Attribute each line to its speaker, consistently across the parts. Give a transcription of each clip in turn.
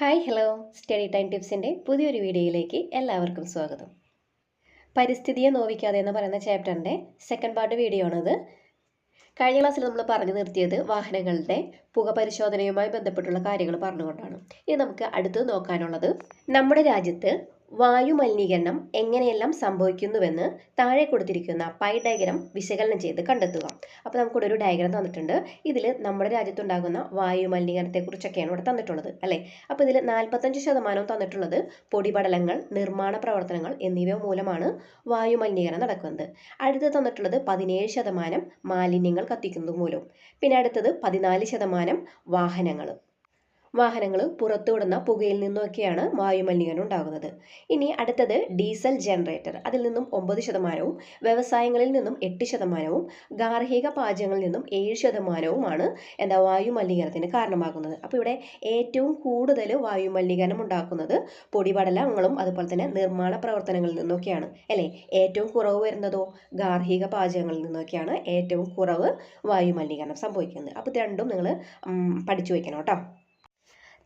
Speaker 1: Hi hello. Study time ടിപ്സിന്റെ പുതിയൊരു വീഡിയോയിലേക്ക് എല്ലാവർക്കും സ്വാഗതം. പരിസ്ഥിതിയെ നോവിക്കാതെ എന്ന് പറയുന്ന ചാപ്റ്ററിന്റെ സെക്കൻഡ് പാർട്ട് വീഡിയോ ആണിത് കഴിഞ്ഞ ക്ലാസ്സിൽ നമ്മൾ പറഞ്ഞു നിർത്തിയത് വാഹനങ്ങളുടെ പുക പരിശോധനയുമായി ബന്ധപ്പെട്ടുള്ള കാര്യങ്ങൾ പറഞ്ഞുകൊണ്ടാണ്. ഇനി നമുക്ക് അടുത്ത് നോക്കാനുള്ളത് നമ്മുടെ രാജ്യത്ത് വായു മലിനീകരണം എങ്ങനെയെല്ലാം സംഭവിക്കുന്നുവെന്ന് താഴെ കൊടുത്തിരിക്കുന്ന പൈ ഡയഗ്രം വിശകലനം ചെയ്ത് കണ്ടെത്തുക. അപ്പോൾ നമുക്കിവിടെ ഒരു ഡയഗ്രം തന്നിട്ടുണ്ട്. ഇതിൽ നമ്മുടെ രാജ്യത്തുണ്ടാകുന്ന വായുമലിനീകരണത്തെക്കുറിച്ചൊക്കെയാണ് ഇവിടെ തന്നിട്ടുള്ളത് അല്ലേ? അപ്പോൾ ഇതിൽ നാൽപ്പത്തഞ്ച് ശതമാനവും തന്നിട്ടുള്ളത് പൊടിപടലങ്ങൾ നിർമ്മാണ പ്രവർത്തനങ്ങൾ എന്നിവ മൂലമാണ് വായുമലിനീകരണം നടക്കുന്നത്. അടുത്ത് തന്നിട്ടുള്ളത് പതിനേഴ് ശതമാനം മാലിന്യങ്ങൾ കത്തിക്കുന്നത് മൂലവും. പിന്നെ അടുത്തത് പതിനാല് ശതമാനം വാഹനങ്ങൾ വാഹനങ്ങൾ പുറത്തുവിടുന്ന പുകയിൽ നിന്നൊക്കെയാണ് വായുമലിനീകരണം ഉണ്ടാകുന്നത്. ഇനി അടുത്തത് ഡീസൽ ജനറേറ്റർ. അതിൽ നിന്നും ഒമ്പത് ശതമാനവും വ്യവസായങ്ങളിൽ നിന്നും എട്ട് ശതമാനവും ഗാർഹിക പാചകങ്ങളിൽ നിന്നും ഏഴ് ശതമാനവുമാണ് എന്താ വായുമലിനീകരണത്തിന് കാരണമാകുന്നത്. അപ്പോൾ ഇവിടെ ഏറ്റവും കൂടുതൽ വായുമലിനീകരണം ഉണ്ടാക്കുന്നത് പൊടിപടലങ്ങളും അതുപോലെ തന്നെ നിർമ്മാണ പ്രവർത്തനങ്ങളിൽ നിന്നൊക്കെയാണ്. അല്ലേ? ഏറ്റവും കുറവ് വരുന്നതോ ഗാർഹിക പാചകങ്ങളിൽ നിന്നൊക്കെയാണ് ഏറ്റവും കുറവ് വായുമലിനീകരണം സംഭവിക്കുന്നത്. അപ്പോൾ രണ്ടും നിങ്ങൾ പഠിച്ചു വയ്ക്കണം കേട്ടോ.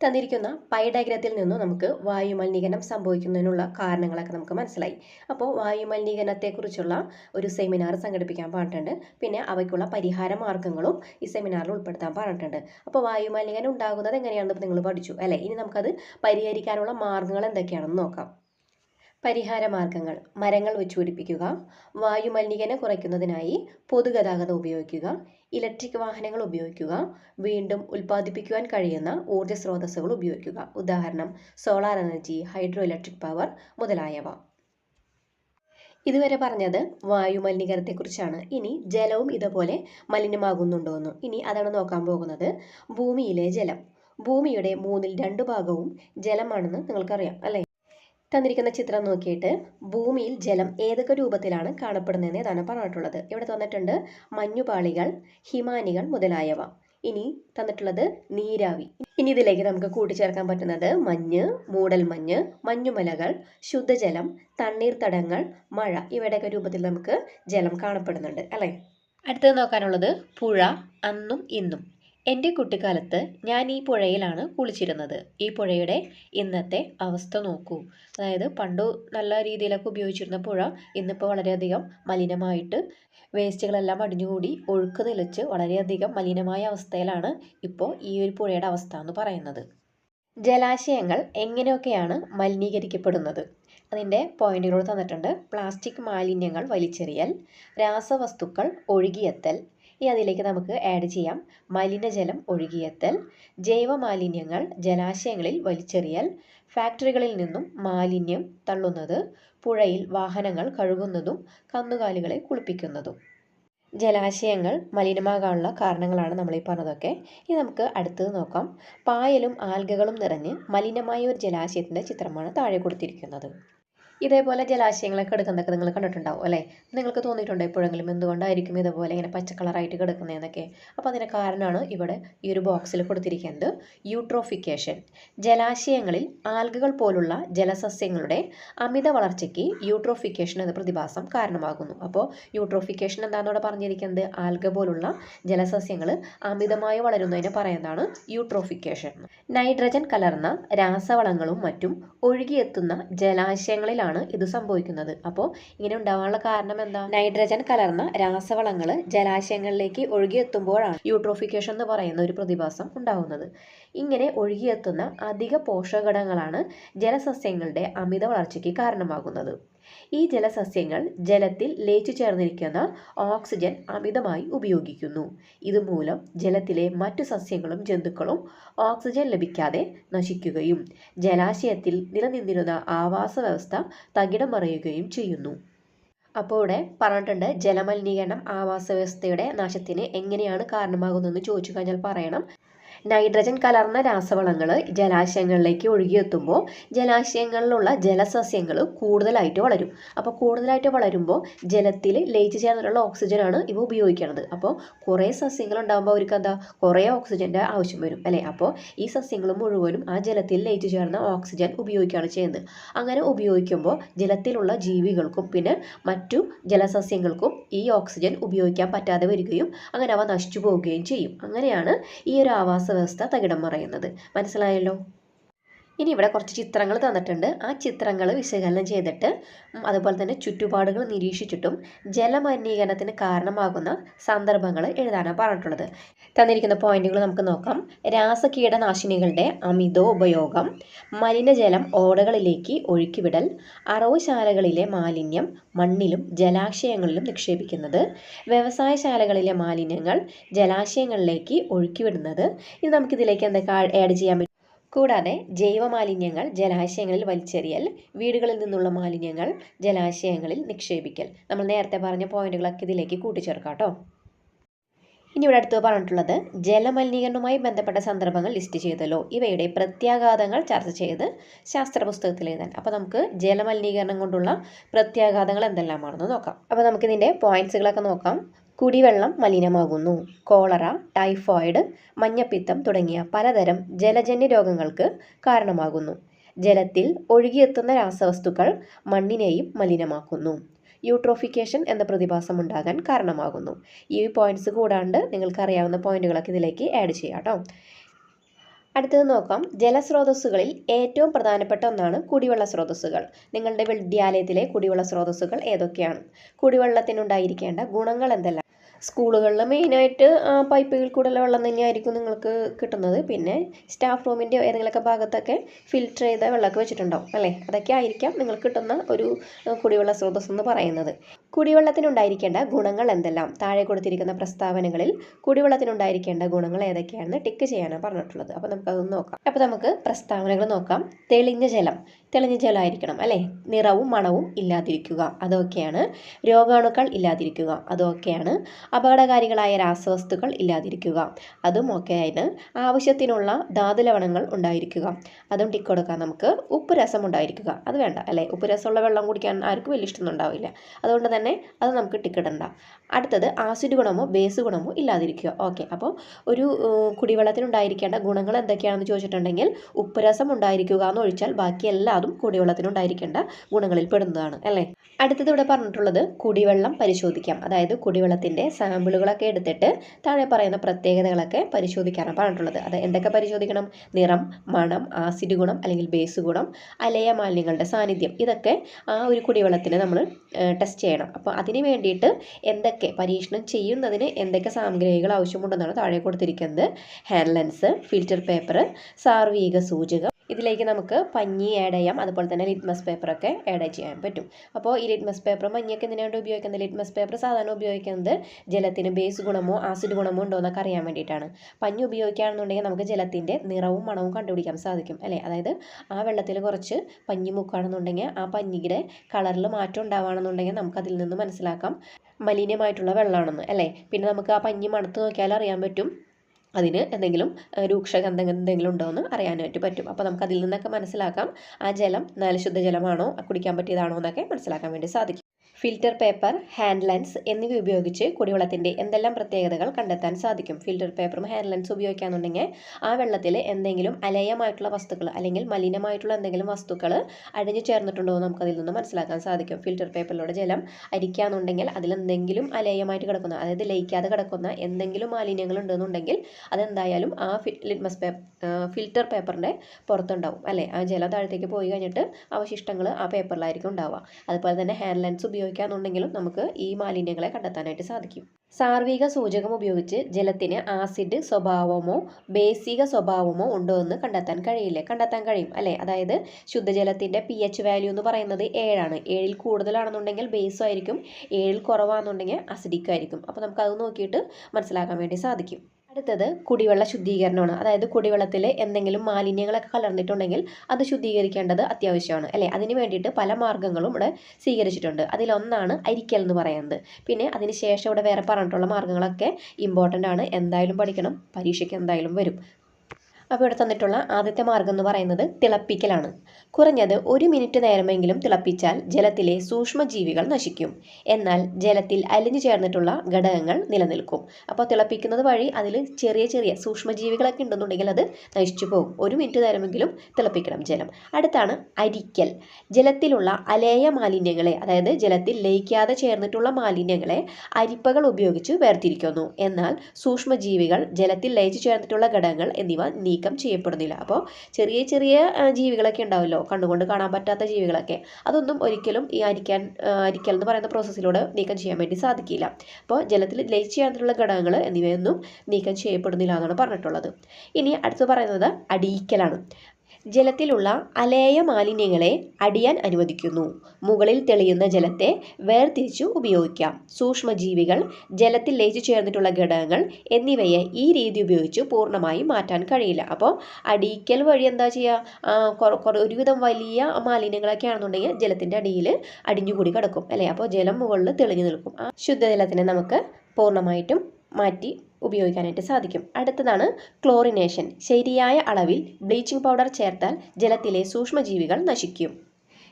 Speaker 1: തന്നിരിക്കുന്ന പൈ ഡയഗ്രത്തിൽ നിന്നും നമുക്ക് വായുമലിനീകരണം സംഭവിക്കുന്നതിനുള്ള കാരണങ്ങളൊക്കെ നമുക്ക് മനസ്സിലായി. അപ്പോൾ വായുമലിനീകരണത്തെക്കുറിച്ചുള്ള ഒരു സെമിനാർ സംഘടിപ്പിക്കാൻ പറഞ്ഞിട്ടുണ്ട്. പിന്നെ അവയ്ക്കുള്ള പരിഹാര മാർഗങ്ങളും ഈ സെമിനാറിൽ ഉൾപ്പെടുത്താൻ പറഞ്ഞിട്ടുണ്ട്. അപ്പോൾ വായുമലിനീകരണം ഉണ്ടാകുന്നത് എങ്ങനെയാണെന്ന് നിങ്ങൾ പഠിച്ചു അല്ലേ? ഇനി നമുക്കത് പരിഹരിക്കാനുള്ള മാർഗങ്ങൾ എന്തൊക്കെയാണെന്ന് നോക്കാം. പരിഹാര മാർഗങ്ങൾ മരങ്ങൾ വെച്ചുപിടിപ്പിക്കുക. വായുമലിനീകരണം കുറയ്ക്കുന്നതിനായി പൊതുഗതാഗതം ഉപയോഗിക്കുക. ഇലക്ട്രിക് വാഹനങ്ങൾ ഉപയോഗിക്കുക. വീണ്ടും ഉൽപ്പാദിപ്പിക്കുവാൻ കഴിയുന്ന ഊർജ സ്രോതസ്സുകൾ ഉപയോഗിക്കുക. ഉദാഹരണം solar energy hydro electric power മുതലായവ. ഇതുവരെ പറഞ്ഞത് വായുമലിനീകരണത്തെക്കുറിച്ചാണ്. ഇനി ജലവും ഇതുപോലെ മലിനമാകുന്നുണ്ടോ എന്ന് ഇനി അതാണ് നോക്കാൻ പോകുന്നത്. ഭൂമിയിലെ ജലം. ഭൂമിയുടെ മൂന്നിൽ രണ്ട് ഭാഗവും ജലമാണെന്ന് നിങ്ങൾക്കറിയാം അല്ലേ? തന്നിരിക്കുന്ന ചിത്രം നോക്കിയിട്ട് ഭൂമിയിൽ ജലം ഏതൊക്കെ രൂപത്തിലാണ് കാണപ്പെടുന്നതെന്ന് ഇതാണ് പറഞ്ഞിട്ടുള്ളത്? ഇവിടെ തന്നിട്ടുണ്ട് മഞ്ഞുപാളികൾ ഹിമാനികൾ മുതലായവ. ഇനി തന്നിട്ടുള്ളത് നീരാവി. ഇനി ഇതിലേക്ക് നമുക്ക് കൂട്ടിച്ചേർക്കാൻ പറ്റുന്നത് മഞ്ഞ് മൂടൽമഞ്ഞ് മഞ്ഞുമലകൾ ശുദ്ധജലം തണ്ണീർത്തടങ്ങൾ മഴ ഇവയുടെയൊക്കെ രൂപത്തിൽ നമുക്ക് ജലം കാണപ്പെടുന്നുണ്ട് അല്ലേ? അടുത്തത് നോക്കാനുള്ളത് പുഴ അന്നും ഇന്നും. എന്റെ കുട്ടിക്കാലത്ത് ഞാൻ ഈ പുഴയിലാണ് കുളിച്ചിരുന്നത്. ഈ പുഴയുടെ ഇന്നത്തെ അവസ്ഥ നോക്കൂ. അതായത് പണ്ട് നല്ല രീതിയിലൊക്കെ ഉപയോഗിച്ചിരുന്ന പുഴ ഇന്നിപ്പോൾ വളരെയധികം മലിനമായിട്ട് വേസ്റ്റുകളെല്ലാം അടിഞ്ഞുകൂടി ഒഴുക്ക് നിലച്ച് വളരെയധികം മലിനമായ അവസ്ഥയിലാണ് ഇപ്പോൾ ഈ ഒരു പുഴയുടെ അവസ്ഥ എന്ന് പറയുന്നത്. ജലാശയങ്ങൾ എങ്ങനെയൊക്കെയാണ് മലിനീകരിക്കപ്പെടുന്നത്? അതിന്റെ പോയിന്റുകൾ തന്നിട്ടുണ്ട് പ്ലാസ്റ്റിക് മാലിന്യങ്ങൾ വലിച്ചെറിയൽ രാസവസ്തുക്കൾ ഒഴുകിയെത്തൽ ഇനി അതിലേക്ക് നമുക്ക് ആഡ് ചെയ്യാം. മലിനജലം ഒഴുകിയെത്തൽ ജൈവ മാലിന്യങ്ങൾ ജലാശയങ്ങളിൽ വലിച്ചെറിയൽ ഫാക്ടറികളിൽ നിന്നും മാലിന്യം തള്ളുന്നത് പുഴയിൽ വാഹനങ്ങൾ കഴുകുന്നതും കന്നുകാലികളെ കുളിപ്പിക്കുന്നതും. ജലാശയങ്ങൾ മലിനമാകാനുള്ള കാരണങ്ങളാണ് നമ്മൾ ഈ പറഞ്ഞതൊക്കെ. ഇനി നമുക്ക് അടുത്തത് നോക്കാം. പായലും ആൽഗകളും നിറഞ്ഞ് മലിനമായ ഒരു ജലാശയത്തിന്റെ ചിത്രമാണ് താഴെ കൊടുത്തിരിക്കുന്നത്. ഇതേപോലെ ജലാശയങ്ങളൊക്കെ എടുക്കുന്നതൊക്കെ നിങ്ങൾ കണ്ടിട്ടുണ്ടാവും അല്ലേ? നിങ്ങൾക്ക് തോന്നിയിട്ടുണ്ടോ എപ്പോഴെങ്കിലും എന്തുകൊണ്ടായിരിക്കും ഇതുപോലെ ഇങ്ങനെ പച്ച കളറായിട്ട് കിടക്കുന്നതെന്നൊക്കെ? അപ്പോൾ അതിന് കാരണമാണ് ഇവിടെ ഈ ഒരു ബോക്സിൽ കൊടുത്തിരിക്കുന്നത് യൂട്രോഫിക്കേഷൻ. ജലാശയങ്ങളിൽ ആൽഗകൾ പോലുള്ള ജലസസ്യങ്ങളുടെ അമിത വളർച്ചയ്ക്ക് യൂട്രോഫിക്കേഷൻ എന്ന പ്രതിഭാസം കാരണമാകുന്നു. അപ്പോൾ യൂട്രോഫിക്കേഷൻ എന്താണെന്നോട് പറഞ്ഞിരിക്കുന്നത്? ആൽഗ പോലുള്ള ജലസസ്യങ്ങൾ അമിതമായി വളരുന്നതിനെ പറയുന്നതാണ് യൂട്രോഫിക്കേഷൻ. നൈട്രജൻ കലർന്ന രാസവളങ്ങളും മറ്റും ഒഴുകിയെത്തുന്ന ജലാശയങ്ങളിലാണ് ആണ് ഇത് സംഭവിക്കുന്നത്. അപ്പോൾ ഇങ്ങനെ ഉണ്ടാവാനുള്ള കാരണം എന്താ? നൈട്രജൻ കലർന്ന രാസവളങ്ങൾ ജലാശയങ്ങളിലേക്ക് ഒഴുകിയെത്തുമ്പോഴാണ് യൂട്രോഫിക്കേഷൻ എന്ന് പറയുന്ന ഒരു പ്രതിഭാസം ഉണ്ടാകുന്നത് ഇങ്ങനെ ഒഴുകിയെത്തുന്ന അധിക പോഷകഘടകങ്ങളാണ് ജലസസ്യങ്ങളുടെ അമിത വളർച്ചയ്ക്ക് കാരണമാകുന്നത്. ഈ ജലസസ്യങ്ങൾ ജലത്തിൽ ലയിച്ചു ചേർന്നിരിക്കുന്ന ഓക്സിജൻ അമിതമായി ഉപയോഗിക്കുന്നു. ഇതുമൂലം ജലത്തിലെ മറ്റു സസ്യങ്ങളും ജന്തുക്കളും ഓക്സിജൻ ലഭിക്കാതെ നശിക്കുകയും ജലാശയത്തിൽ നിലനിന്നിരുന്ന ആവാസ വ്യവസ്ഥ തകിടം മറിയുകയും ചെയ്യുന്നു. അപ്പോൾ ഇവിടെ പറഞ്ഞിട്ടുണ്ട് ജലമലിനീകരണം ആവാസ വ്യവസ്ഥയുടെ നാശത്തിന് എങ്ങനെയാണ് കാരണമാകുന്നതെന്ന് ചോദിച്ചു കഴിഞ്ഞാൽ പറയണം. നൈട്രജൻ കലർന്ന രാസവളങ്ങൾ ജലാശയങ്ങളിലേക്ക് ഒഴുകിയെത്തുമ്പോൾ ജലാശയങ്ങളിലുള്ള ജലസസ്യങ്ങൾ കൂടുതലായിട്ട് വളരും. അപ്പോൾ കൂടുതലായിട്ട് വളരുമ്പോൾ ജലത്തിൽ ലയിച്ചു ചേർന്നിട്ടുള്ള ഓക്സിജനാണ് ഇവ ഉപയോഗിക്കുന്നത് അപ്പോൾ കുറേ സസ്യങ്ങൾ ഉണ്ടാകുമ്പോൾ അവർക്ക് എന്താ കുറേ ഓക്സിജന്റെ ആവശ്യം വരും അല്ലേ? അപ്പോൾ ഈ സസ്യങ്ങൾ മുഴുവനും ആ ജലത്തിൽ ലയിച്ചു ചേർന്ന ഓക്സിജൻ ഉപയോഗിക്കുകയാണ് ചെയ്യുന്നത്. അങ്ങനെ ഉപയോഗിക്കുമ്പോൾ ജലത്തിലുള്ള ജീവികൾക്കും പിന്നെ മറ്റു ജലസസ്യങ്ങൾക്കും ഈ ഓക്സിജൻ ഉപയോഗിക്കാൻ പറ്റാതെ വരികയും അങ്ങനെ അവ നശിച്ചു പോവുകയും ചെയ്യും. അങ്ങനെയാണ് ഈ ഒരു ആവാസ വ്യവസ്ഥ തകിടം മറയുന്നത് മനസ്സിലായല്ലോ ഇനി ഇവിടെ കുറച്ച് ചിത്രങ്ങൾ തന്നിട്ടുണ്ട്. ആ ചിത്രങ്ങൾ വിശകലനം ചെയ്തിട്ട് അതുപോലെ തന്നെ ചുറ്റുപാടുകൾ നിരീക്ഷിച്ചിട്ടും ജലമലിനീകരണത്തിന് കാരണമാകുന്ന സന്ദർഭങ്ങൾ എഴുതാനാണ് പറഞ്ഞിട്ടുള്ളത്. തന്നിരിക്കുന്ന പോയിന്റുകൾ നമുക്ക് നോക്കാം. രാസകീടനാശിനികളുടെ അമിത ഉപയോഗം മലിനജലം ഓടകളിലേക്ക് ഒഴുക്കിവിടൽ അറവുശാലകളിലെ മാലിന്യം മണ്ണിലും ജലാശയങ്ങളിലും നിക്ഷേപിക്കുന്നത് വ്യവസായശാലകളിലെ മാലിന്യങ്ങൾ ജലാശയങ്ങളിലേക്ക് ഒഴുക്കിവിടുന്നത്. ഇനി നമുക്കിതിലേക്ക് എന്തൊക്കെ ആഡ് ചെയ്യാൻ കൂടാതെ ജൈവമാലിന്യങ്ങൾ ജലാശയങ്ങളിൽ വലിച്ചെറിയൽ വീടുകളിൽ നിന്നുള്ള മാലിന്യങ്ങൾ ജലാശയങ്ങളിൽ നിക്ഷേപിക്കൽ. നമ്മൾ നേരത്തെ പറഞ്ഞ പോയിന്റുകളൊക്കെ ഇതിലേക്ക് കൂട്ടിച്ചേർക്കാം കേട്ടോ. ഇനി ഇവിടെ അടുത്ത് പറഞ്ഞിട്ടുള്ളത് ജലമലിനീകരണവുമായി ബന്ധപ്പെട്ട സന്ദർഭങ്ങൾ ലിസ്റ്റ് ചെയ്തല്ലോ. ഇവയുടെ പ്രത്യാഘാതങ്ങൾ ചർച്ച ചെയ്ത് ശാസ്ത്ര പുസ്തകത്തിൽ എഴുതാൻ. അപ്പോൾ നമുക്ക് ജലമലിനീകരണം കൊണ്ടുള്ള പ്രത്യാഘാതങ്ങൾ എന്തെല്ലാമാണെന്ന് നോക്കാം. അപ്പോൾ നമുക്കിതിന്റെ പോയിന്റ്സുകളൊക്കെ നോക്കാം. കുടിവെള്ളം മലിനമാകുന്നു. കോളറ ടൈഫോയിഡ് മഞ്ഞപ്പിത്തം തുടങ്ങിയ പലതരം ജലജന്യ രോഗങ്ങൾക്ക് കാരണമാകുന്നു. ജലത്തിൽ ഒഴുകിയെത്തുന്ന രാസവസ്തുക്കൾ മണ്ണിനെയും മലിനമാക്കുന്നു. യൂട്രോഫിക്കേഷൻ എന്ന പ്രതിഭാസം ഉണ്ടാകാൻ കാരണമാകുന്നു. ഈ പോയിന്റ്സ് കൂടാണ്ട് നിങ്ങൾക്ക് അറിയാവുന്ന പോയിന്റുകളൊക്കെ ഇതിലേക്ക് ആഡ് ചെയ്യാം അടുത്തത് നോക്കാം. ജലസ്രോതസ്സുകളിൽ ഏറ്റവും പ്രധാനപ്പെട്ട ഒന്നാണ് കുടിവെള്ള സ്രോതസ്സുകൾ. നിങ്ങളുടെ വിദ്യാലയത്തിലെ കുടിവെള്ള സ്രോതസ്സുകൾ ഏതൊക്കെയാണ്? കുടിവെള്ളത്തിനുണ്ടായിരിക്കേണ്ട ഗുണങ്ങൾ എന്തെല്ലാം? സ്കൂളുകളിൽ മെയിനായിട്ട് പൈപ്പുകളിൽ കൂടെയുള്ള വെള്ളം തന്നെയായിരിക്കും നിങ്ങൾക്ക് കിട്ടുന്നത്. പിന്നെ സ്റ്റാഫ് റൂമിന്റെ ഏതെങ്കിലുമൊക്കെ ഭാഗത്തൊക്കെ ഫിൽറ്റർ ചെയ്ത വെള്ളമൊക്കെ വെച്ചിട്ടുണ്ടാവും അല്ലേ? അതൊക്കെ ആയിരിക്കാം നിങ്ങൾക്ക് കിട്ടുന്ന ഒരു കുടിവെള്ള സ്രോതസ്സെന്ന് പറയുന്നത്. കുടിവെള്ളത്തിനുണ്ടായിരിക്കേണ്ട ഗുണങ്ങൾ എന്തെല്ലാം? താഴെ കൊടുത്തിരിക്കുന്ന പ്രസ്താവനകളിൽ കുടിവെള്ളത്തിനുണ്ടായിരിക്കേണ്ട ഗുണങ്ങൾ ഏതൊക്കെയാണെന്ന് ടിക്ക് ചെയ്യാനാണ് പറഞ്ഞിട്ടുള്ളത്. അപ്പോൾ നമുക്കതൊന്ന് നോക്കാം. അപ്പോൾ നമുക്ക് പ്രസ്താവനകൾ നോക്കാം. തെളിഞ്ഞ ജലം. തെളിഞ്ഞ ജലമായിരിക്കണം അല്ലേ? നിറവും മണവും ഇല്ലാതിരിക്കുക. അതൊക്കെയാണ്. രോഗാണുക്കൾ ഇല്ലാതിരിക്കുക. അതൊക്കെയാണ്. അപകടകാരികളായ രാസവസ്തുക്കൾ ഇല്ലാതിരിക്കുക. അതും ഒക്കെയാണ് ആവശ്യത്തിനുള്ള ധാതുലവണങ്ങൾ ഉണ്ടായിരിക്കുക. അതും ടിക്ക് കൊടുക്കാം നമുക്ക്. ഉപ്പ് രസം ഉണ്ടായിരിക്കുക. അത് വേണ്ട അല്ലേ? ഉപ്പ് രസമുള്ള വെള്ളം കുടിക്കാൻ ആർക്കും വലിയ ഇഷ്ടമൊന്നും ഉണ്ടാവില്ല. അതുകൊണ്ട് തന്നെ അത് നമുക്ക് ടിക്കിടണ്ട അടുത്തത് ആസിഡ് ഗുണമോ ബേസ് ഗുണമോ ഇല്ലാതിരിക്കുക. ഓക്കെ അപ്പോൾ ഒരു കുടിവെള്ളത്തിനുണ്ടായിരിക്കേണ്ട ഗുണങ്ങൾ എന്തൊക്കെയാണെന്ന് ചോദിച്ചിട്ടുണ്ടെങ്കിൽ ഉപ്പുരസം ഉണ്ടായിരിക്കുക എന്ന് ഒഴിച്ചാൽ ബാക്കി എല്ലാതും കുടിവെള്ളത്തിനുണ്ടായിരിക്കേണ്ട ഗുണങ്ങളിൽ പെടുന്നതാണ് അല്ലേ? അടുത്തത് ഇവിടെ പറഞ്ഞിട്ടുള്ളത് കുടിവെള്ളം പരിശോധിക്കാം. അതായത് കുടിവെള്ളത്തിന്റെ സാമ്പിളുകളൊക്കെ എടുത്തിട്ട് താഴെ പറയുന്ന പ്രത്യേകതകളൊക്കെ പരിശോധിക്കാനാണ് പറഞ്ഞിട്ടുള്ളത്. അത് എന്തൊക്കെ പരിശോധിക്കണം? നിറം മണം ആസിഡ് ഗുണം അല്ലെങ്കിൽ ബേസ് ഗുണം അലയ മാലിന്യങ്ങളുടെ സാന്നിധ്യം. ഇതൊക്കെ ആ ഒരു കുടിവെള്ളത്തിന് നമ്മൾ ടെസ്റ്റ് ചെയ്യണം. അപ്പോൾ അതിന് വേണ്ടിയിട്ട് എന്തൊക്കെ പരീക്ഷണം ചെയ്യുന്നതിന് എന്തൊക്കെ സാമഗ്രികൾ ആവശ്യമുണ്ടെന്നാണ് താഴെ കൊടുത്തിരിക്കുന്നത്. ഹാൻഡ് ലെൻസ് ഫിൽറ്റർ പേപ്പർ സാർവീക സൂചകം ഇതിലേക്ക് നമുക്ക് പഞ്ഞി ആഡ് ചെയ്യാം. അതുപോലെ തന്നെ ലിറ്റ്മസ് പേപ്പറൊക്കെ ആഡ് ചെയ്യാൻ പറ്റും. അപ്പോൾ ഈ ലിറ്റ്മസ് പേപ്പർ പഞ്ഞിയൊക്കെ എന്തിനാണ് ഉപയോഗിക്കുന്നത്? ലിറ്റ്മസ് പേപ്പർ സാധാരണ ഉപയോഗിക്കുന്നത് ജലത്തിന് ബേസ് ഗുണമോ ആസിഡ് ഗുണമോ ഉണ്ടോ എന്നൊക്കെ അറിയാൻ വേണ്ടിയിട്ടാണ്. പഞ്ഞി ഉപയോഗിക്കുകയാണെന്നുണ്ടെങ്കിൽ നമുക്ക് ജലത്തിന്റെ നിറവും മണവും കണ്ടുപിടിക്കാൻ സാധിക്കും അല്ലേ? അതായത് ആ വെള്ളത്തിൽ കുറച്ച് പഞ്ഞി മുക്കുകയാണെന്നുണ്ടെങ്കിൽ ആ പഞ്ഞിയുടെ കളറിൽ മാറ്റം ഉണ്ടാവുകയാണെന്നുണ്ടെങ്കിൽ നമുക്കതിൽ നിന്ന് മനസ്സിലാക്കാം. മലിനമായിട്ടുള്ള വെള്ളമാണെന്ന് അല്ലേ? പിന്നെ നമുക്ക് ആ പഞ്ഞി മണത്ത് നോക്കിയാൽ അറിയാൻ പറ്റും അതിന് എന്തെങ്കിലും രൂക്ഷഗന്ധം എന്തെങ്കിലും ഉണ്ടോ എന്ന് അറിയാനായിട്ട് പറ്റും. അപ്പോൾ നമുക്ക് അതിൽ നിന്നൊക്കെ മനസ്സിലാക്കാം. ആ ജലം നല്ല ശുദ്ധജലമാണോ കുടിക്കാൻ പറ്റിയതാണോ എന്നൊക്കെ മനസ്സിലാക്കാൻ വേണ്ടി സാധിക്കും. ഫിൽറ്റർ പേപ്പർ ഹാൻഡ് ലെൻസ് എന്നിവ ഉപയോഗിച്ച് കുടിവെള്ളത്തിന്റെ എന്തെല്ലാം പ്രത്യേകതകൾ കണ്ടെത്താൻ സാധിക്കും? ഫിൽറ്റർ പേപ്പറും ഹാൻഡ് ലെൻസ് ഉപയോഗിക്കുകയാണെന്നുണ്ടെങ്കിൽ ആ വെള്ളത്തിൽ എന്തെങ്കിലും അലയമായിട്ടുള്ള വസ്തുക്കൾ അല്ലെങ്കിൽ മലിനമായിട്ടുള്ള എന്തെങ്കിലും വസ്തുക്കൾ അടിഞ്ഞു ചേർന്നിട്ടുണ്ടോ എന്ന് നമുക്കതിൽ നിന്ന് മനസ്സിലാക്കാൻ സാധിക്കും. ഫിൽറ്റർ പേപ്പറിലൂടെ ജലം അരിക്കുകയാണെന്നുണ്ടെങ്കിൽ അതിലെന്തെങ്കിലും അലയമായിട്ട് കിടക്കുന്ന അതായത് ലയിക്കാതെ കിടക്കുന്ന എന്തെങ്കിലും മാലിന്യങ്ങൾ ഉണ്ടെന്നുണ്ടെങ്കിൽ അതെന്തായാലും ആ ലിറ്റ്മസ് പേപ്പർ ഫിൽറ്റർ പേപ്പറിന്റെ പുറത്തുണ്ടാവും. അല്ലേ? ആ ജലം താഴത്തേക്ക് പോയി കഴിഞ്ഞിട്ട് അവശിഷ്ടങ്ങൾ ആ പേപ്പറിലായിരിക്കും ഉണ്ടാവുക. അതുപോലെ തന്നെ ഹാൻഡ് ലെൻസ് ഉപയോഗിക്കുകയാണെന്നുണ്ടെങ്കിലും നമുക്ക് ഈ മാലിന്യങ്ങളെ കണ്ടെത്താനായിട്ട് സാധിക്കും. സാർവിക സൂചകം ഉപയോഗിച്ച് ജലത്തിന് ആസിഡ് സ്വഭാവമോ ബേസിക സ്വഭാവമോ ഉണ്ടോ എന്ന് കണ്ടെത്താൻ കഴിയില്ല? കണ്ടെത്താൻ കഴിയും അല്ലേ? അതായത് ശുദ്ധജലത്തിന്റെ പി എച്ച് വാല്യൂ എന്ന് പറയുന്നത് ഏഴാണ്. ഏഴിൽ കൂടുതലാണെന്നുണ്ടെങ്കിൽ ബേസ് ആയിരിക്കും. ഏഴിൽ കുറവാണെന്നുണ്ടെങ്കിൽ അസിഡിക് ആയിരിക്കും. അപ്പോൾ നമുക്ക് അത് നോക്കിയിട്ട് മനസ്സിലാക്കാൻ വേണ്ടി സാധിക്കും. അടുത്തത് കുടിവെള്ള ശുദ്ധീകരണമാണ്. അതായത് കുടിവെള്ളത്തിൽ എന്തെങ്കിലും മാലിന്യങ്ങളൊക്കെ കലർന്നിട്ടുണ്ടെങ്കിൽ അത് ശുദ്ധീകരിക്കേണ്ടത് അത്യാവശ്യമാണ്. അല്ലേ? അതിന് വേണ്ടിയിട്ട് പല മാർഗങ്ങളും ഇവിടെ സ്വീകരിച്ചിട്ടുണ്ട്. അതിലൊന്നാണ് അരിക്കൽ എന്ന് പറയുന്നത്. പിന്നെ അതിന് ശേഷം ഇവിടെ വേറെ പറഞ്ഞിട്ടുള്ള മാർഗങ്ങളൊക്കെ ഇമ്പോർട്ടന്റ് ആണ്. എന്തായാലും പഠിക്കണം. പരീക്ഷയ്ക്ക് എന്തായാലും വരും. അപ്പോൾ ഇവിടെ തന്നിട്ടുള്ള ആദ്യത്തെ മാർഗം എന്ന് പറയുന്നത് തിളപ്പിക്കലാണ്. കുറഞ്ഞത് ഒരു മിനിറ്റ് നേരമെങ്കിലും തിളപ്പിച്ചാൽ ജലത്തിലെ സൂക്ഷ്മജീവികൾ നശിക്കും. എന്നാൽ ജലത്തിൽ അലിഞ്ഞു ചേർന്നിട്ടുള്ള ഘടകങ്ങൾ നിലനിൽക്കും. അപ്പോൾ തിളപ്പിക്കുന്നത് വഴി അതിൽ ചെറിയ ചെറിയ സൂക്ഷ്മജീവികളൊക്കെ ഉണ്ടെന്നുണ്ടെങ്കിൽ അത് നശിച്ചു പോകും. ഒരു മിനിറ്റ് നേരമെങ്കിലും തിളപ്പിക്കണം ജലം. അടുത്താണ് അരിക്കൽ. ജലത്തിലുള്ള അലേയ മാലിന്യങ്ങളെ അതായത് ജലത്തിൽ ലയിക്കാതെ ചേർന്നിട്ടുള്ള മാലിന്യങ്ങളെ അരിപ്പകൾ ഉപയോഗിച്ച് വേർതിരിക്കുന്നു. എന്നാൽ സൂക്ഷ്മജീവികൾ ജലത്തിൽ ലയിച്ചു ചേർന്നിട്ടുള്ള ഘടകങ്ങൾ എന്നിവ നീക്കം ചെയ്യപ്പെടുന്നില്ല. അപ്പോൾ ചെറിയ ചെറിയ ജീവികളൊക്കെ ഉണ്ടാവുമല്ലോ. കണ്ണുകൊണ്ട് കാണാൻ പറ്റാത്ത ജീവികളൊക്കെ. അതൊന്നും ഒരിക്കലും ഈ അരിക്കാൻ അരിക്കൽ എന്ന് പറയുന്ന പ്രോസസ്സിലൂടെ നീക്കം ചെയ്യാൻ വേണ്ടി സാധിക്കില്ല. അപ്പോൾ ജലത്തിൽ ലയിച്ച് ചെയ്യാനുള്ള ഘടകങ്ങൾ എന്നിവയൊന്നും നീക്കം ചെയ്യപ്പെടുന്നില്ല എന്നാണ് പറഞ്ഞിട്ടുള്ളത്. ഇനി അടുത്ത് പറയുന്നത് അടിയിക്കലാണ്. ജലത്തിലുള്ള അലേയ മാലിന്യങ്ങളെ അടിയാൻ അനുവദിക്കുന്നു. മുകളിൽ തെളിയുന്ന ജലത്തെ വേർതിരിച്ചു ഉപയോഗിക്കാം. സൂക്ഷ്മജീവികൾ ജലത്തിൽ ലയിച്ചു ചേർന്നിട്ടുള്ള ഘടകങ്ങൾ എന്നിവയെ ഈ രീതി ഉപയോഗിച്ച് പൂർണമായും മാറ്റാൻ കഴിയില്ല. അപ്പോൾ അടിയിക്കൽ വഴി എന്താ ചെയ്യുക ഒരുവിധം വലിയ മാലിന്യങ്ങളൊക്കെ ആണെന്നുണ്ടെങ്കിൽ ജലത്തിന്റെ അടിയിൽ അടിഞ്ഞുകൂടി കിടക്കും. അല്ലേ? അപ്പോൾ ജലം മുകളിൽ തെളിഞ്ഞു നിൽക്കും. ആ ശുദ്ധജലത്തിനെ നമുക്ക് പൂർണമായിട്ടും മാറ്റി ഉപയോഗിക്കാനായിട്ട് സാധിക്കും. അടുത്തതാണ് ക്ലോറിനേഷൻ. ശരിയായ അളവിൽ ബ്ലീച്ചിങ് പൗഡർ ചേർത്താൽ ജലത്തിലെ സൂക്ഷ്മജീവികൾ നശിക്കും.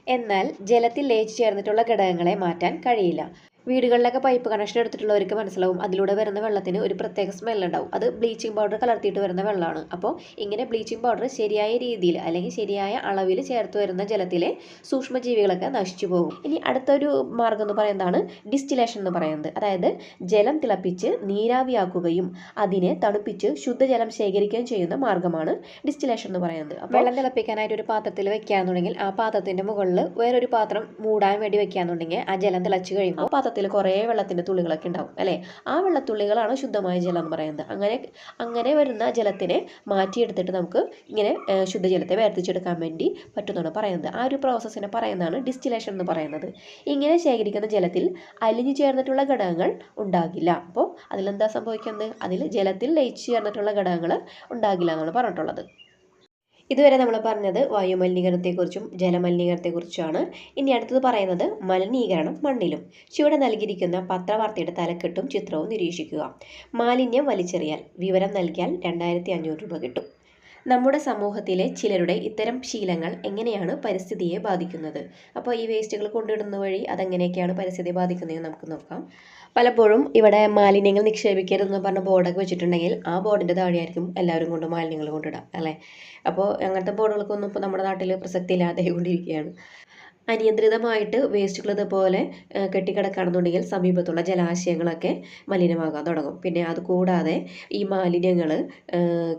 Speaker 1: എന്നാൽ ജലത്തിൽ ലയിച്ചു ചേർന്നിട്ടുള്ള ഘടകങ്ങളെ മാറ്റാൻ കഴിയില്ല. വീടുകളിലൊക്കെ പൈപ്പ് കണക്ഷൻ എടുത്തിട്ടുള്ളവർക്ക് മനസ്സിലാവും. അതിലൂടെ വരുന്ന വെള്ളത്തിന് ഒരു പ്രത്യേക സ്മെൽ ഉണ്ടാവും. അത് ബ്ലീച്ചിങ് പൗഡർ കലർത്തിയിട്ട് വരുന്ന വെള്ളമാണ്. അപ്പോൾ ഇങ്ങനെ ബ്ലീച്ചിങ് പൗഡർ ശരിയായ രീതിയിൽ അല്ലെങ്കിൽ ശരിയായ അളവിൽ ചേർത്ത് വരുന്ന ജലത്തിലെ സൂക്ഷ്മജീവികളൊക്കെ നശിച്ചു പോകും. ഇനി അടുത്തൊരു മാർഗം എന്ന് പറയുന്നതാണ് ഡിസ്റ്റിലേഷൻ എന്ന് പറയുന്നത്. അതായത് ജലം തിളപ്പിച്ച് നീരാവിയാക്കുകയും അതിനെ തണുപ്പിച്ച് ശുദ്ധജലം ശേഖരിക്കുകയും ചെയ്യുന്ന മാർഗമാണ് ഡിസ്റ്റിലേഷൻ എന്ന് പറയുന്നത്. വെള്ളം തിളപ്പിക്കാനായിട്ട് ഒരു പാത്രത്തിൽ വെക്കുകയാണെന്നുണ്ടെങ്കിൽ ആ പാത്രത്തിന്റെ മുകളിൽ വേറൊരു പാത്രം മൂടാൻ വേണ്ടി വെക്കുകയാണെന്നുണ്ടെങ്കിൽ ആ ജലം തിളച്ച് കഴിയുമ്പോൾ കുറേ വെള്ളത്തിന്റെ തുള്ളികളൊക്കെ ഉണ്ടാവും അല്ലേ? ആ വെള്ളത്തുള്ളികളാണ് ശുദ്ധമായ ജലം എന്ന് പറയുന്നത്. അങ്ങനെ അങ്ങനെ വരുന്ന ജലത്തിനെ മാറ്റിയെടുത്തിട്ട് നമുക്ക് ഇങ്ങനെ ശുദ്ധജലത്തെ വേർതിച്ചെടുക്കാൻ വേണ്ടി പറ്റുന്നതാണ് പറയുന്നത്. ആ ഒരു പ്രോസസ്സിനെ പറയുന്നതാണ് ഡിസ്റ്റിലേഷൻ എന്ന് പറയുന്നത്. ഇങ്ങനെ ശേഖരിക്കുന്ന ജലത്തിൽ അലിഞ്ഞു ചേർന്നിട്ടുള്ള ഘടകങ്ങൾ ഉണ്ടാകില്ല. അപ്പോൾ അതിലെന്താ സംഭവിക്കുന്നത്? അതിൽ ജലത്തിൽ ലയിച്ചു ചേർന്നിട്ടുള്ള ഘടകങ്ങൾ ഉണ്ടാകില്ല എന്നാണ് പറഞ്ഞിട്ടുള്ളത്. ഇതുവരെ നമ്മൾ പറഞ്ഞത് വായുമലിനീകരണത്തെക്കുറിച്ചും ജലമലിനീകരണത്തെക്കുറിച്ചുമാണ് ഇനി അടുത്തത് പറയുന്നത് മലിനീകരണം മണ്ണിലും. ചുവടെ നൽകിയിരിക്കുന്ന പത്രവാർത്തയുടെ തലക്കെട്ടും ചിത്രവും നിരീക്ഷിക്കുക. മാലിന്യം വലിച്ചെറിയാൽ വിവരം നൽകിയാൽ രണ്ടായിരത്തി അഞ്ഞൂറ് രൂപ കിട്ടും. നമ്മുടെ സമൂഹത്തിലെ ചിലരുടെ ഇത്തരം ശീലങ്ങൾ എങ്ങനെയാണ് പരിസ്ഥിതിയെ ബാധിക്കുന്നത്? അപ്പോൾ ഈ വേസ്റ്റുകൾ കൊണ്ടിടുന്ന വഴി അതെങ്ങനെയൊക്കെയാണ് പരിസ്ഥിതിയെ ബാധിക്കുന്നതെന്ന് നമുക്ക് നോക്കാം. പലപ്പോഴും ഇവിടെ മാലിന്യങ്ങൾ നിക്ഷേപിക്കരുതെന്ന് പറഞ്ഞ ബോർഡൊക്കെ വെച്ചിട്ടുണ്ടെങ്കിൽ ആ ബോർഡിന്റെ താഴെയായിരിക്കും എല്ലാവരും കൊണ്ട് മാലിന്യങ്ങൾ കൊണ്ടിടാം അല്ലേ? അപ്പോൾ അങ്ങനത്തെ ബോർഡുകൾക്കൊന്നും ഇപ്പോൾ നമ്മുടെ നാട്ടിൽ പ്രസക്തി ഇല്ലാതെ കൊണ്ടിരിക്കുകയാണ് അനിയന്ത്രിതമായിട്ട് വേസ്റ്റുകൾ ഇതുപോലെ കെട്ടിക്കിടക്കുകയാണെന്നുണ്ടെങ്കിൽ സമീപത്തുള്ള ജലാശയങ്ങളൊക്കെ മലിനമാകാൻ തുടങ്ങും. പിന്നെ അതുകൂടാതെ ഈ മാലിന്യങ്ങൾ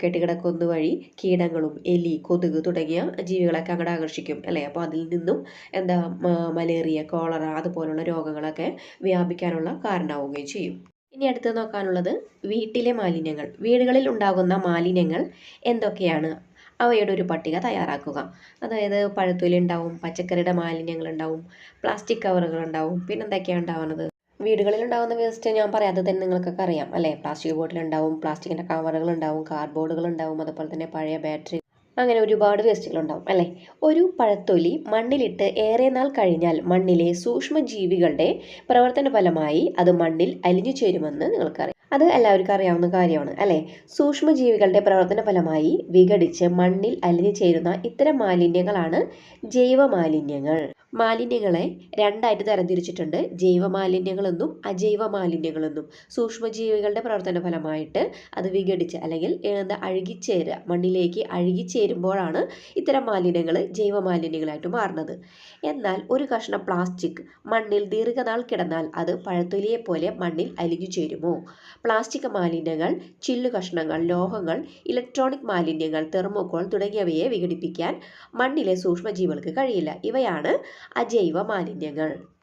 Speaker 1: കെട്ടിക്കിടക്കുന്ന വഴി കീടങ്ങളും എലി കൊതുക് തുടങ്ങിയ ജീവികളൊക്കെ അങ്ങോട്ട് ആകർഷിക്കും അല്ലേ? അപ്പോൾ അതിൽ നിന്നും എന്താ മലേറിയ കോളറ അതുപോലുള്ള രോഗങ്ങളൊക്കെ വ്യാപിക്കാനുള്ള കാരണമാവുകയും ചെയ്യും. ഇനി അടുത്ത് നോക്കാനുള്ളത് വീട്ടിലെ മാലിന്യങ്ങൾ. വീടുകളിൽ ഉണ്ടാകുന്ന മാലിന്യങ്ങൾ എന്തൊക്കെയാണ്? അവയുടെ ഒരു പട്ടിക തയ്യാറാക്കുക. അതായത് പഴത്തൊലി ഉണ്ടാവും പച്ചക്കറിയുടെ മാലിന്യങ്ങൾ ഉണ്ടാവും പ്ലാസ്റ്റിക് കവറുകൾ ഉണ്ടാവും പിന്നെ എന്തൊക്കെയാണ് ഉണ്ടാവുന്നത്? വീടുകളിൽ ഉണ്ടാകുന്ന വേസ്റ്റ് ഞാൻ പറയാതെ തന്നെ നിങ്ങൾക്കൊക്കെ അറിയാം അല്ലേ? പ്ലാസ്റ്റിക് ബോട്ടിൽ ഉണ്ടാവും പ്ലാസ്റ്റിക്കിന്റെ കവറുകൾ ഉണ്ടാവും കാർഡ്ബോർഡുകൾ ഉണ്ടാവും അതുപോലെ തന്നെ പഴയ ബാറ്ററി അങ്ങനെ ഒരുപാട് വേസ്റ്റുകൾ ഉണ്ടാവും അല്ലേ? ഒരു പഴത്തൊലി മണ്ണിലിട്ട് ഏറെ നാൾ കഴിഞ്ഞാൽ മണ്ണിലെ സൂക്ഷ്മജീവികളുടെ പ്രവർത്തന ഫലമായി അത് മണ്ണിൽ അലിഞ്ഞു ചേരുമെന്ന് നിങ്ങൾക്കറിയാം. അത് എല്ലാവർക്കും അറിയാവുന്ന കാര്യമാണ് അല്ലേ? സൂക്ഷ്മജീവികളുടെ പ്രവർത്തന ഫലമായി വിഘടിച്ച് മണ്ണിൽ അലിഞ്ഞു ചേരുന്ന ഇത്തരം മാലിന്യങ്ങളാണ് ജൈവ മാലിന്യങ്ങൾ മാലിന്യങ്ങളെ രണ്ടായിട്ട് തരംതിരിച്ചിട്ടുണ്ട്. ജൈവ മാലിന്യങ്ങളെന്നും അജൈവ മാലിന്യങ്ങളെന്നും സൂക്ഷ്മജീവികളുടെ പ്രവർത്തന ഫലമായിട്ട് അത് വിഘടിച്ച് അല്ലെങ്കിൽ എന്താ അഴുകിച്ചേരുക മണ്ണിലേക്ക് അഴുകിച്ചേരുമ്പോഴാണ് ഇത്തരം മാലിന്യങ്ങൾ ജൈവ മാലിന്യങ്ങളായിട്ട് മാറുന്നത്. എന്നാൽ ഒരു കഷ്ണം പ്ലാസ്റ്റിക് മണ്ണിൽ ദീർഘനാൾ കിടന്നാൽ അത് പഴത്തൊലിയെ പോലെ മണ്ണിൽ അലിഞ്ഞു ചേരുമോ? പ്ലാസ്റ്റിക് മാലിന്യങ്ങൾ ചില്ലു കഷ്ണങ്ങൾ ലോഹങ്ങൾ ഇലക്ട്രോണിക് മാലിന്യങ്ങൾ തെർമോക്കോൾ തുടങ്ങിയവയെ വിഘടിപ്പിക്കാൻ മണ്ണിലെ സൂക്ഷ്മജീവികൾക്ക് കഴിയില്ല. ഇവയാണ് അജൈവ മാലിന്യങ്ങൾ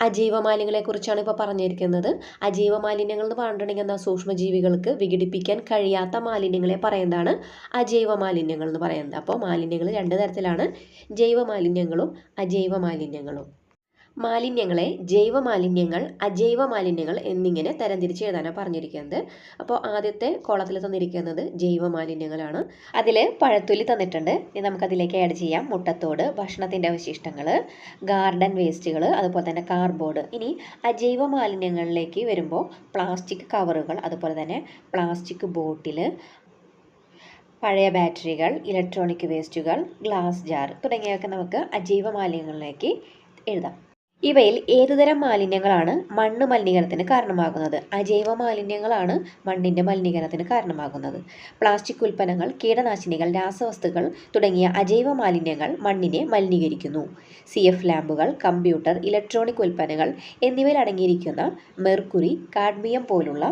Speaker 1: അജൈവ മാലിന്യങ്ങളെക്കുറിച്ചാണ് ഇപ്പോൾ പറഞ്ഞിരിക്കുന്നത്. അജൈവ മാലിന്യങ്ങൾ എന്ന് പറഞ്ഞിട്ടുണ്ടെങ്കിൽ എന്താ? സൂക്ഷ്മജീവികൾക്ക് വിഘടിപ്പിക്കാൻ കഴിയാത്ത മാലിന്യങ്ങളെ പറയുന്നതാണ് അജൈവ മാലിന്യങ്ങൾ എന്ന് പറയുന്നത്. അപ്പോൾ മാലിന്യങ്ങൾ രണ്ട് തരത്തിലാണ്. ജൈവ മാലിന്യങ്ങളും അജൈവ മാലിന്യങ്ങളും മാലിന്യങ്ങളെ ജൈവ മാലിന്യങ്ങൾ അജൈവ മാലിന്യങ്ങൾ എന്നിങ്ങനെ തരംതിരിച്ച് എഴുതാനാണ് പറഞ്ഞിരിക്കുന്നത്. അപ്പോൾ ആദ്യത്തെ കോളത്തിൽ തന്നിരിക്കുന്നത് ജൈവ മാലിന്യങ്ങളാണ് അതിൽ പഴത്തൊലി തന്നിട്ടുണ്ട്. ഇനി നമുക്കതിലേക്ക് ആഡ് ചെയ്യാം. മുട്ടത്തോട് ഭക്ഷണത്തിന്റെ അവശിഷ്ടങ്ങൾ ഗാർഡൻ വേസ്റ്റുകൾ അതുപോലെ തന്നെ കാർഡ്ബോർഡ് ഇനി അജൈവ മാലിന്യങ്ങളിലേക്ക് വരുമ്പോൾ പ്ലാസ്റ്റിക് കവറുകൾ അതുപോലെ തന്നെ പ്ലാസ്റ്റിക് ബോട്ടിൽ പഴയ ബാറ്ററികൾ ഇലക്ട്രോണിക് വേസ്റ്റുകൾ ഗ്ലാസ് ജാർ തുടങ്ങിയവയൊക്കെ നമുക്ക് അജൈവ മാലിന്യങ്ങളിലേക്ക് എഴുതാം. ഇവയിൽ ഏതുതരം മാലിന്യങ്ങളാണ് മണ്ണ് മലിനീകരണത്തിന് കാരണമാകുന്നത്? അജൈവ മാലിന്യങ്ങളാണ് മണ്ണിന്റെ മലിനീകരണത്തിന് കാരണമാകുന്നത്. പ്ലാസ്റ്റിക് ഉൽപ്പന്നങ്ങൾ കീടനാശിനികൾ രാസവസ്തുക്കൾ തുടങ്ങിയ അജൈവ മാലിന്യങ്ങൾ മണ്ണിനെ മലിനീകരിക്കുന്നു. സി എഫ് ലാമ്പുകൾ കമ്പ്യൂട്ടർ ഇലക്ട്രോണിക് ഉൽപ്പന്നങ്ങൾ എന്നിവയിലടങ്ങിയിരിക്കുന്ന മെർക്കുറി കാഡ്മിയം പോലുള്ള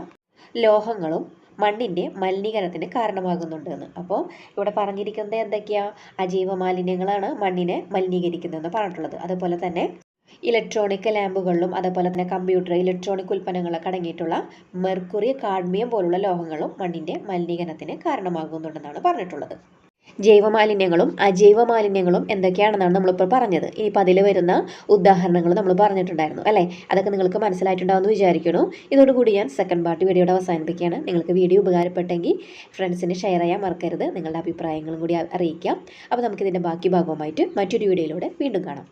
Speaker 1: ലോഹങ്ങളും മണ്ണിന്റെ മലിനീകരണത്തിന് കാരണമാകുന്നുണ്ടെന്ന്. അപ്പോൾ ഇവിടെ പറഞ്ഞിരിക്കുന്നത് എന്തൊക്കെയാണ് അജൈവ മാലിന്യങ്ങളാണ് മണ്ണിനെ മലിനീകരിക്കുന്നതെന്ന് പറഞ്ഞിട്ടുള്ളത്. അതുപോലെ തന്നെ ഇലക്ട്രോണിക് ലാമ്പുകളിലും അതുപോലെ തന്നെ കമ്പ്യൂട്ടർ ഇലക്ട്രോണിക് ഉൽപ്പന്നങ്ങളൊക്കെ അടങ്ങിയിട്ടുള്ള മെർക്കുറി കാഡ്മിയം പോലുള്ള ലോഹങ്ങളും മണ്ണിന്റെ മലിനീകരണത്തിന് കാരണമാകുന്നുണ്ടെന്നാണ് പറഞ്ഞിട്ടുള്ളത്. ജൈവ മാലിന്യങ്ങളും അജൈവ മാലിന്യങ്ങളും എന്തൊക്കെയാണെന്നാണ് നമ്മളിപ്പോൾ പറഞ്ഞത്. ഇനിയിപ്പോൾ അതിൽ വരുന്ന ഉദാഹരണങ്ങൾ നമ്മൾ പറഞ്ഞിട്ടുണ്ടായിരുന്നു അല്ലേ? അതൊക്കെ നിങ്ങൾക്ക് മനസ്സിലായിട്ടുണ്ടാവുമെന്ന് വിചാരിക്കുന്നു. ഇതോടുകൂടി ഞാൻ സെക്കൻഡ് പാർട്ട് വീഡിയോയുടെ അവസാനിപ്പിക്കുകയാണ്. നിങ്ങൾക്ക് വീഡിയോ ഉപകാരപ്പെട്ടെങ്കിൽ ഫ്രണ്ട്സിന് ഷെയർ ചെയ്യാൻ മറക്കരുത്. നിങ്ങളുടെ അഭിപ്രായങ്ങളും കൂടി അറിയിക്കാം. അപ്പോൾ നമുക്കിതിന്റെ ബാക്കി ഭാഗവുമായിട്ട് മറ്റൊരു വീഡിയോയിലൂടെ വീണ്ടും കാണാം.